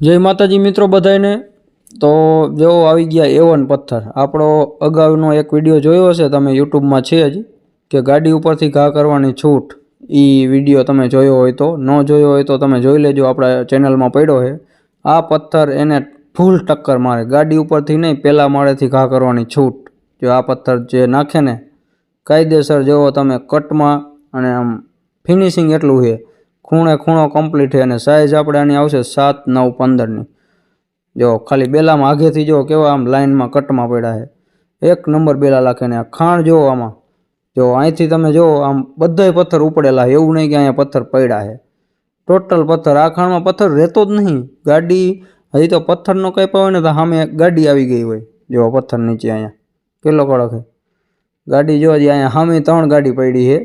જય માતાજી મિત્રો બધાને તો જો આવી ગયા એવન પથ્થર. આપણો અગાઉનો એક વીડિયો જોયો હશે, તમે યુટ્યુબમાં છે જ, કે ગાડી ઉપરથી ઘા કરવાની છૂટ. એ વીડિયો તમે જોયો હોય તો. ન જોયો હોય તો તમે જોઈ લેજો, આપણા ચેનલમાં પડ્યો છે. આ પથ્થર એને ફૂલ ટક્કર મારે. ગાડી ઉપરથી નહીં પહેલાં માળેથી ઘા કરવાની છૂટ. જો આ પથ્થર જે નાખે ને, કાયદેસર જેવો તમે, કટમાં અને આમ ફિનિશિંગ એટલું છે. ખૂણે ખૂણો કમ્પ્લીટ છે અને સાઇઝ આપણે આની આવશે સાત, નવ પંદરની જો ખાલી બેલામાં આગેથી જો કેવા આમ લાઇનમાં કટમાં પડ્યા છે. એક નંબર બેલા લાખે ને ખાણ જુઓ આમાં. જો અહીંથી તમે જુઓ આમ બધાય પથ્થર ઉપડેલા એવું નહીં કે અહીંયા પથ્થર પડ્યા છે. ટોટલ પથ્થર આ ખાણમાં પથ્થર રહેતો જ નહીં. ગાડી, હજી તો પથ્થરનો કંઈ હોય ને તો સામે ગાડી આવી ગઈ હોય. જો પથ્થર નીચે અહીંયા. કેટલો કડક છે? ગાડી જો હજી અહીંયા સામે ત્રણ ગાડી પડી છે.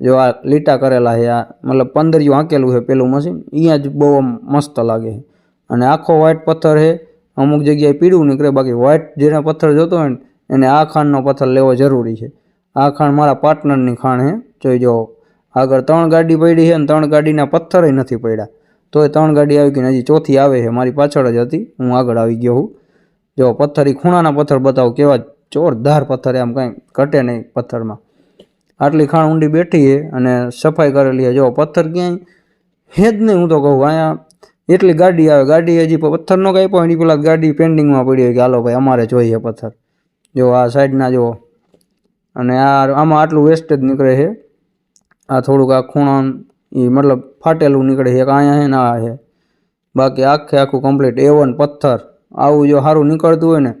જો આ લીટા કરેલા છે, આ મતલબ પંદરિયું આંકેલું છે પેલું મશીન અહીંયા જ બહુ મસ્ત લાગે છે. અને આખો વ્હાઈટ પથ્થર છે, અમુક જગ્યાએ પીળું નીકળે, બાકી વ્હાઈટ જેને પથ્થર જોતો હોય ને, એને આ ખાંડનો પથ્થર લેવો જરૂરી છે. આ ખાંડ મારા પાર્ટનરની ખાણ છે. જોઈ જાઓ આગળ ત્રણ ગાડી પડી છે અને ત્રણ ગાડીના પથ્થરય નથી પડ્યા. તોય ત્રણ ગાડી આવી ગઈ હજી ચોથી આવે છે, મારી પાછળ જ હતી. હું આગળ આવી ગયો હું જો પથ્થર એ ખૂણાના પથ્થર બતાવો, કેવા જોરદાર પથ્થર એમ કાંઈ ઘટે નહીં પથ્થરમાં. આટલી ખાણ ઊંડી બેઠી છે અને સફાઈ કરેલી છે જો પથ્થર ક્યાંય? હે જ નહીં હું તો કહું. અહીંયા એટલી ગાડી આવે. ગાડી હજી પથ્થરનો કાંઈ એની પેલા ગાડી પેન્ડિંગમાં પડી હોય કે હાલો ભાઈ, અમારે જોઈએ પથ્થર. જો આ સાઈડના જુઓ. અને આ આમાં આટલું વેસ્ટેજ નીકળે છે આ થોડુંક આ ખૂણા એ મતલબ ફાટેલું નીકળે છે એક અહીંયા છે ને આ છે બાકી આખે આખું કમ્પ્લીટ એવન પથ્થર. આવું જો સારું નીકળતું હોય ને,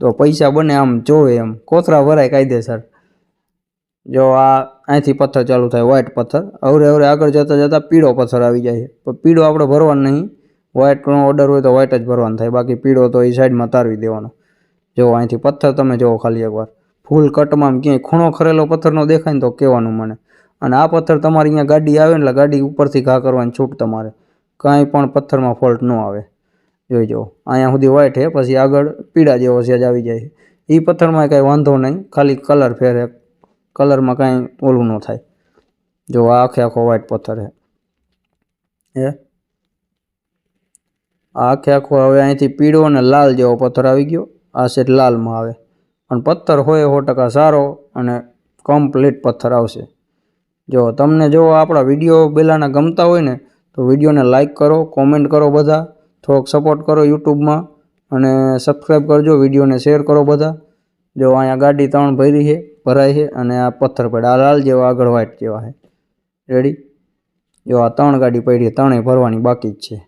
તો પૈસા બને આમ જોવે એમ. કોથરા ભરાય કાયદેસર. જો આ અહીંથી પથ્થર ચાલુ થાય વ્હાઇટ પથ્થર. અવરે અવરે આગળ જતાં જતાં પીળો પથ્થર આવી જાય પણ પીળો આપણે ભરવાનો નહીં. વ્હાઇટનો ઓર્ડર હોય તો વ્હાઇટ જ ભરવાનો થાય. બાકી પીળો તો એ સાઈડમાં તારવી દેવાનો. જો અહીંથી પથ્થર તમે જુઓ ખાલી એકવાર. ફૂલ કટમાં ક્યાંય ખૂણો ખરેલો પથ્થરનો દેખાય ને તો કહેવાનું મને. અને આ પથ્થર તમારી અહીંયા ગાડી આવે એટલે ગાડી ઉપરથી ઘા કરવાની છૂટ તમારે. કાંઈ પણ પથ્થરમાં ફોલ્ટ ન આવે. જોઈ જુઓ. અહીંયા સુધી વ્હાઇટ છે, પછી આગળ પીળા જેવો સેજ આવી જાય એ પથ્થરમાં કાંઈ વાંધો નહીં. ખાલી કલર ફેરે કલરમાં કાંઈ ઓલું ન થાય. જો આખે આખો વ્હાઈટ પથ્થર હે? આ આખે આખો હવે અહીંથી પીળો અને લાલ જેવો પથ્થર આવી ગયો. આ સેટ લાલમાં આવે. પણ પથ્થર હોય સો ટકા સારો અને કમ્પ્લીટ પથ્થર આવશે. જો તમને જો આપણા વીડિયો પહેલાંના ગમતા હોય ને, તો વિડીયોને લાઈક કરો કોમેન્ટ કરો બધા. થોડોક સપોર્ટ કરો યુટ્યુબમાં અને સબસ્ક્રાઈબ કરજો, વિડીયોને શેર કરો બધા. જો અહીંયા ગાડી ત્રણ ભરી છે. ભરાય છે અને આ પથ્થર પડ્યા આ લાલ જેવા આગળ વ્હાઈટ જેવા છે. રેડી જો આ ત્રણ ગાડી પડી, ત્રણેય ભરવાની બાકી જ છે.